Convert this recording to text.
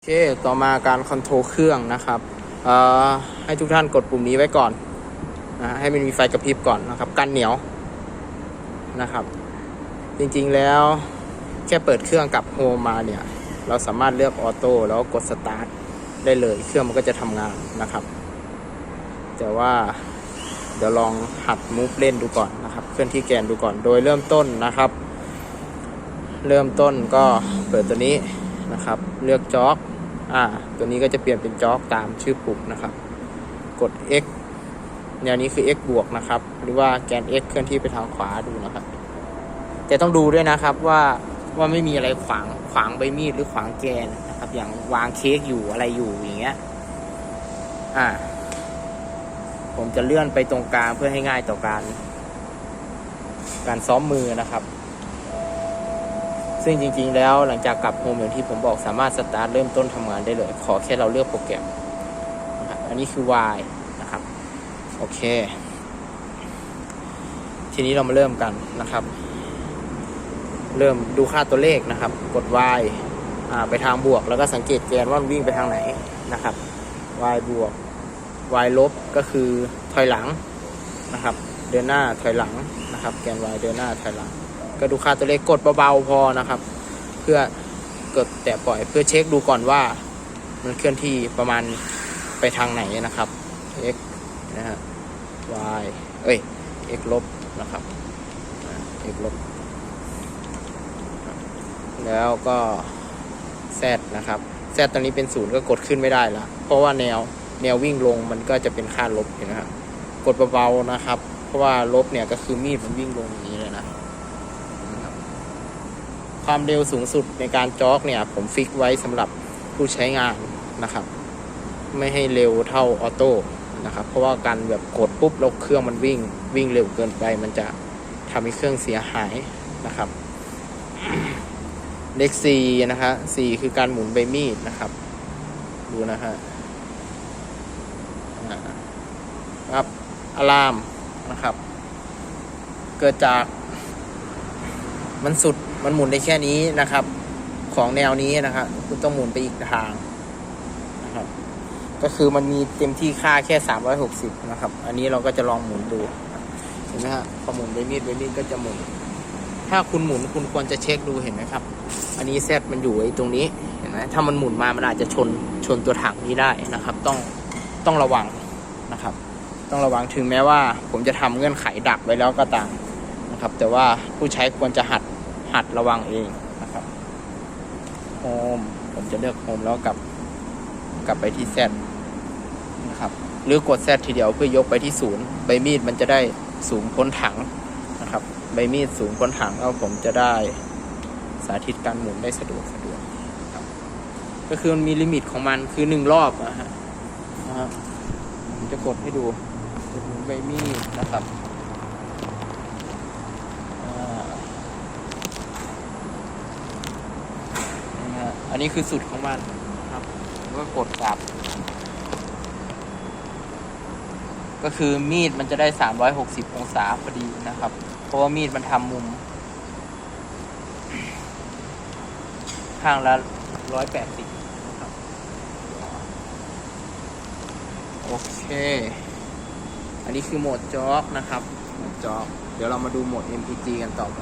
โอเค ต่อมาการคอนโทรลเครื่องนะครับเอ่อให้ทุกท่านกดปุ่มนี้ไว้ก่อนนะให้มันมีไฟกระพริบก่อนนะครับ กันเหนียวนะครับ จริงๆแล้วแค่เปิดเครื่องกับโฮมมาเนี่ย เราสามารถเลือกออโต้แล้วกดสตาร์ทได้เลย เครื่องมันก็จะทำงานนะครับ แต่ว่าเดี๋ยวลองหัดมูฟเล่นดูก่อนนะครับ เคลื่อนที่แกนดูก่อน โดยเริ่มต้นนะครับ เริ่มต้นก็เปิดตัวนี้ นะครับ เลือกจ็อกอ่าตัวนี้ก็จะเปลี่ยนเป็นจ็อกตามชื่อปุ่มนะครับ กด X แนวนี้คือ X บวกนะครับ หรือว่าแกน X เคลื่อนที่ไปทางขวาดูนะครับ แต่ต้องดูด้วยนะครับว่าว่าไม่มีอะไรขวางขวางใบมีดหรือขวางแกนนะครับ อย่างวางเค้กอยู่อะไรอยู่อย่างเงี้ยอ่าผมจะเลื่อนไปตรงกลางเพื่อให้ง่ายต่อการ การซ้อมมือนะครับ ซึ่งจริง ๆ แล้วหลังจากกลับโฮมอย่างที่ผมบอกสามารถสตาร์ทเริ่มต้นทำงานได้เลย ขอแค่เราเลือกโปรแกรมนะครับอันนี้คือ Y นะครับ โอเค ทีนี้เรามาเริ่มกันนะครับ เริ่มดูค่าตัวเลขนะครับ กด Y อ่าไปทางบวก แล้วก็สังเกตแกนว่ามันวิ่งไปทางไหนนะครับ Y บวก Y ลบก็คือถอยหลังนะครับ เดินหน้าถอยหลังนะครับ แกน Y เดินหน้าถอยหลัง ก็ดูค่าตัวเลขกดเบาๆพอนะครับ เพื่อกดแต่ปล่อยเพื่อเช็คดูก่อนว่า มันเคลื่อนที่ประมาณไปทางไหนนะครับ x นะฮะ y เอ้ย x ลบนะครับ x ลบ แล้วก็ z นะครับ z ตอนนี้เป็นศูนย์ก็กดขึ้นไม่ได้ละเพราะว่าแนวแนววิ่งลงมันก็จะเป็นค่าลบเห็นไหมครับกดเบาๆนะครับ เพราะว่าลบเนี่ยก็คือมีดมันวิ่งลงอย่างนี้เลยนะนะครับ ความเร็วสูงสุดในการจ็อกเนี่ย ผมฟิกไว้สำหรับผู้ใช้งานนะครับ ไม่ให้เร็วเท่าออโต้นะครับ เพราะว่าการแบบกดปุ๊บแล้วเครื่องมันวิ่งวิ่งเร็วเกินไป มันจะทำให้เครื่องเสียหายนะครับเลขสี่นะคะสี่คือการหมุนใบมีดนะครับ ดูนะฮะครับอะลามนะครับ เกิดจากมันสุด มันหมุนได้แค่นี้นะครับ ของแนวนี้นะครับคุณต้องหมุนไปอีกทางนะครับ ก็คือมันมีเต็มที่ค่าแค่360นะครับ อันนี้เราก็จะลองหมุนดูเห็นไหมฮะพอหมุนไปมีดไปมีดก็จะหมุน ถ้าคุณหมุนคุณควรจะเช็คดูเห็นไหมครับ อันนี้แซดมันอยู่ไอ้ตรงนี้เห็นไหมถ้ามันหมุนมามันอาจจะชนชนตัวถังนี้ได้นะครับ ต้องต้องระวังนะครับ ต้องระวังถึงแม้ว่า ผมจะทำเงื่อนไขดักไว้แล้วก็ตามนะครับ แต่ว่าผู้ใช้ควรจะหัด หัดระวังเองนะครับโฮมผมจะเลือกโฮมแล้วกลับกลับไปที่แซดนะครับหรือกดแซดทีเดียวเพื่อยกไปที่ศูนย์ใบมีดมันจะได้สูงพ้นถังนะครับใบมีดสูงพ้นถังแล้วผมจะได้สาธิตการหมุนได้สะดวกสะดวกครับ ก็คือมันมีลิมิตของมันคือหนึ่งรอบนะฮะนะฮะผมจะกดให้ดูจะหมุนใบมีดนะครับ อ่านี่ฮะ อันนี้คือสุดของมันครับแล้วก็กดกลับ ก็คือมีดมันจะได้ 360 องศาพอดีนะครับ เพราะว่ามีดมันทำมุม ข้างละ 180นะครับโอเค อันนี้คือโหมดจ็อกนะครับโหมดจ็อก เดี๋ยวเรามาดูโหมด MPG กันต่อไป